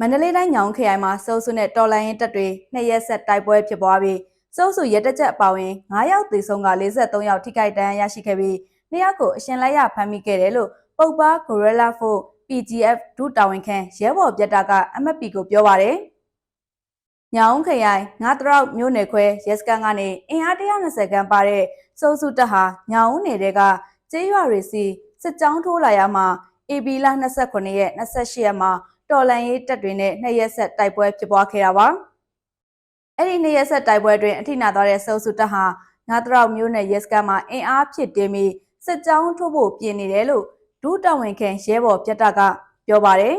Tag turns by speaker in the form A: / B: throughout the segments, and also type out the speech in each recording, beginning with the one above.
A: မန္တလေးတိုင်းညောင်ခရိုင်မှာစိုးစုနဲ့တော်လိုင်းရင်တပ်တွေနှစ်ရက်ဆက်တိုက်ပွဲဖြစ်ပွားပြီးစိုးစုရဲတပ်ချက်အပါအဝင်9ယောက်သေဆုံးက43ယောက်ထိခိုက်ဒဏ်ရာရရှိခဲ့ပြီးနှစ်ယောက်ကိုအရှင်လိုက်ရဖမ်းမိခဲ့တယ်လို့ပုပ္ပါ Gorilla Force PGF ဒုတာဝန်ခံရဲဘော်ပြတ်တာက MFP ကိုပြောပါတယ်။ညောင်ခရိုင်ငါးတရောက်မြို့နယ်ခွဲရဲစခန်းကနေအင်အား120ခန်းပါတဲ့စိုးစုတပ်ဟာညောင်နယ်တဲကကျေးရွာတွေစီစစ်ကြောင်းထိုးလာရမှာ AB လ29ရက်28ရက်မှာ တော်လန်ရေးတပ်တွေနဲ့နှစ်ရက်ဆက်တိုက်ပွဲဖြစ်ပွားခဲ့တာပါ။အဲ့ဒီနှစ်ရက်ဆက်တိုက်ပွဲတွင်အထိနာသွားတဲ့စုပ်စုတပ်ဟာငါးတရောက်မျိုးနယ်ရဲစခန်းမှာအင်အားဖြစ်တင်းပြီးစစ်ကြောင်းထိုးဖို့ပြင်နေတယ်လို့ဒုတာဝန်ခံရဲဘော်ပြတ်တာကပြောပါတယ်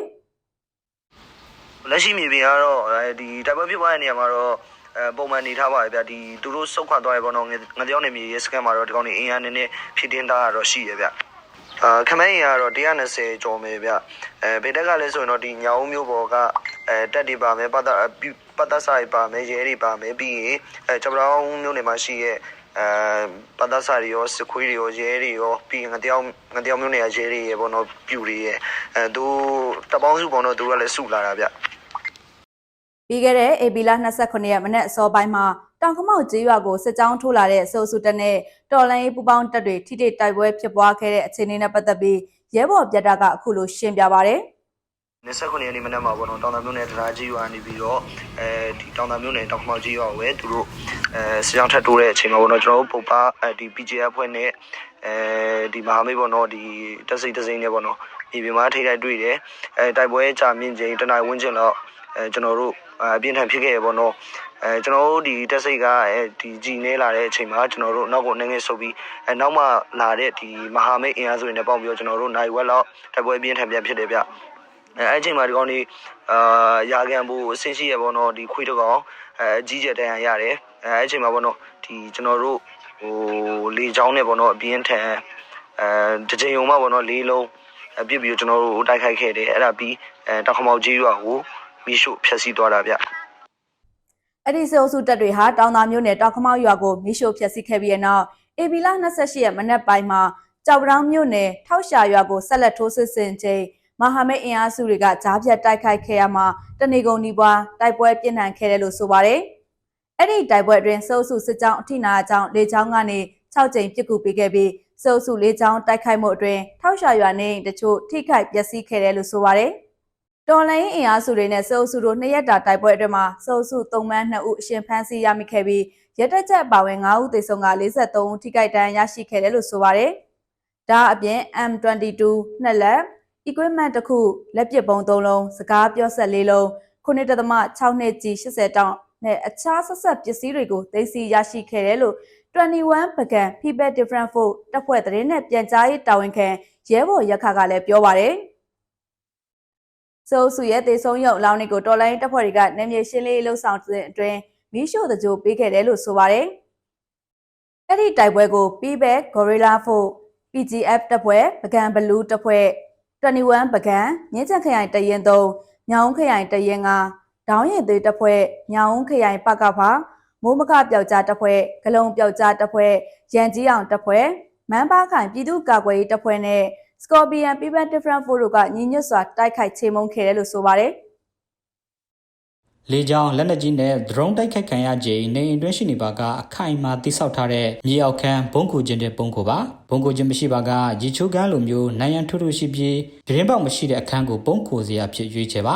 B: လက်ရှိမြေပြင်ကတော့အဲဒီတိုက်ပွဲဖြစ်သွားတဲ့နေရာမှာတော့အဲပုံမှန်နေထားပါတယ်ဗျဒီသူတို့စုတ်ခွာသွားရပေါ့နော်ငငကြောင်နေမြေရဲစခန်းမှာတော့ဒီကောင်နေအင်အားနည်းနည်းဖြစ်တင်းတာကတော့ရှိရဗျ အာခမဲရင်ကတော့120ကျော်မယ်ဗျအဲဗေတက်ကလည်းဆိုရင်တော့ဒီညောင်မျိုးပေါ်ကအဲတက်တွေပါမယ်ပတ်သက်ပတ်သက်ဆိုင်ပါမယ်ရဲတွေပါမယ်ပြီးရင်အဲကြောင်တောင်မျိုးနေမှာရှိရဲ့အဲပတ်သက်ဆိုင်ရောစခွေးတွေရောရဲတွေရောပြီးရင်ငတောင်ငတောင်မျိုးနေရရဲတွေရေပေါ့နော်ပြူတွေရေအဲသူတပေါင်းစုပေါ့နော်သူကလည်းစုလာတာဗျ။
A: ပြီးခဲ့တဲ့ AB လ29ရက်မနေ့အစောပိုင်းမှာ တောင်ခမောက်ကျေးရွာကိုစစ်ကြောင်းထိုးလာတဲ့စုပ်စုတပ်နဲ့တော်လန်ရေးပူပေါင်းတပ်တွေထိတိတိုက်ပွဲဖြစ်ပွားခဲ့တဲ့အခြေအနေနဲ့ပတ်သက်ပြီးရဲဘော်ပြတ်တာကအခုလိုရှင်းပြပါတယ်။
B: 29ရက်နေ့မနက်မှာပေါ့နော်တောင်တမြို့နယ်တရားကြီးရွာနေပြီးတော့အဲဒီတောင်တမြို့နယ်တောင်ခမောက်ကြီးရွာကိုပဲသူတို့အဲစကြောင်းထပ်တိုးတဲ့အချိန်မှာပေါ့နော်ကျွန်တော်တို့ပုပ္ပါအဲဒီ PGF အဖွဲ့နဲ့အဲဒီမဟာမိတ်ပေါ့နော်ဒီတက်စိတ်တစိမ့်နဲ့ပေါ့နော်ဒီပြမထိတိုက်တွေ့တယ်အဲတိုက်ပွဲကြာမြင့်ချိန်တနိုင်ဝန်းကျင်တော့အဲကျွန်တော်တို့အပြင်းထန်ဖြစ်ခဲ့ရပေါ့နော် အဲကျွန်တော်တို့ဒီတက်စိတ်ကအဲဒီကြည်နေလာတဲ့အချိန်မှာကျွန်တော်တို့နောက်ကိုနည်းနည်းဆုပ်ပြီးအဲနောက်မှလာတဲ့ဒီမဟာမိတ်အင်အားစုတွေနဲ့ပေါင်းပြီးတော့ကျွန်တော်တို့နိုင်ဝက်လောက်တိုက်ပွဲပြင်းထန်ပြန်ဖြစ်တယ်ဗျအဲအဲ့အချိန်မှာဒီကောင်လေးအာရာကန်ဘူးအဆင်းရှိရပေါ့နော်ဒီခွေးတစ်ကောင်အဲအကြီးကျယ်တန်ရန်ရတယ်အဲအဲ့အချိန်မှာပေါ့နော်ဒီကျွန်တော်တို့ဟိုလေချောင်းနဲ့ပေါ့နော်အပြင်းထန်အဲတစ်ချိန်ုံမှပေါ့နော်လေးလုံးအပြစ်ပြီးတော့ကျွန်တော်တို့တိုက်ခိုက်ခဲ့တယ်အဲ့ဒါပြီးအဲတောက်ခမောက်ကြီးရွာကိုမိရှုဖျက်ဆီးသွားတာဗျ
A: အဲ့ဒီစေအုပ်စုတပ်တွေဟာတောင်သာမျိုးနယ်တောက်ခမောက်ရွာကိုမိရှို့ဖျက်ဆီးခဲ့ပြီးတဲ့နောက်အေဘီလာ28ရက်မနက်ပိုင်းမှာကြောက်ပတောင်မျိုးနယ်ထောက်ရှာရွာကိုဆက်လက်ထိုးစစ်ဆင်ချိန်မဟာမိတ်အင်အားစုတွေကကြားဖြတ်တိုက်ခိုက်ခဲ့ရမှာတနေကုန်ဒီပွားတိုက်ပွဲပြင်းထန်ခဲ့တယ်လို့ဆိုပါတယ်။အဲ့ဒီတိုက်ပွဲအတွင်းစေအုပ်စုစစ်ကြောင်းအထိနာကြောင်းလေကြောင်းကနေ6ကြိမ်ပြစ်ကူပေးခဲ့ပြီးစေအုပ်စုလေးကြောင်းတိုက်ခိုက်မှုအတွင်းထောက်ရှာရွာနေတချို့ထိခိုက်ပျက်စီးခဲ့တယ်လို့ဆိုပါတယ်။ တော်လိုင်းအင်အားစုတွေနဲ့စိုးစုတို့နှစ်ရက်တာတိုက်ပွဲအတွင်းမှာစိုးစု၃မန်း2ဦးအရှင်ဖမ်းဆီးရမိခဲ့ပြီးရတက်ချက်အပါဝင်9ဦးသေဆုံးက43ဦးထိခိုက်ဒဏ်ရာရရှိခဲ့တယ်လို့ဆိုပါတယ်။ဒါအပြင် M22 နှစ်လက် equipment တစ်ခုလက်ပစ်ပုံ3လုံးစကားပြောဆက်4လုံး9.6နှစ်ကြီး80တောင်းနဲ့အခြားဆက်ဆက်ပစ္စည်းတွေကိုသိမ်းဆည်းရရှိခဲ့တယ်လို့21ပကံ People Different Force တပ်ဖွဲ့သတင်းနဲ့ပြန်ကြားရေးတာဝန်ခံရဲဘော်ရက်ခါကလည်းပြောပါတယ်။ စိုးစုရဲ့တေဆုံးရုံအလောင်းတွေကိုတော်လိုင်းတပ်ဖွဲ့တွေကနေမြေရှင်းလေးလှုပ်ဆောင်တဲ့အတွင်းမီးရှို့တကြိုပေးခဲ့တယ်လို့ဆိုပါတယ်။အဲ့ဒီတိုက်ပွဲကို P-Back Gorilla Force PGF တပ်ဖွဲ့ပကံဘလူးတပ်ဖွဲ့21ပကံမြင်းချက်ခရိုင်တရင်3ညောင်ခရိုင်တရင်5ဒေါင်းရင်သေးတပ်ဖွဲ့ညောင်ခရိုင်ပကဖာမိုးမကပျောက်ကြားတပ်ဖွဲ့ဂလုံပျောက်ကြားတပ်ဖွဲ့ရန်ကြီးအောင်တပ်ဖွဲ့မန်းပါခိုင်ပြည်သူ့ကာကွယ်ရေးတပ်ဖွဲ့နဲ့ Scorpion People Different Force တို့ကညီညွတ်စွာတိုက်ခိုက်ချေမှုန်းခဲ့တယ်လို့ဆိုပါတယ်
C: လေကြောင်းလက်နက်ကြီးနဲ့ drone တိုက်ခိုက်ခံရချိန်နေအိမ်တွင်းရှိနေပါကအခိုင်အမာတိစောက်ထားတဲ့မြေအောက်ခန်းဘုံကူခြင်းတဲ့ဘုံကူပါဘုံကူခြင်းမရှိပါကရေချိုးကန်းလိုမျိုးနိုင်ရန်ထုထုရှိပြီးပြင်းပေါက်မရှိတဲ့အခန်းကိုဘုံကူစရာဖြစ်ရွေးချယ်ပါ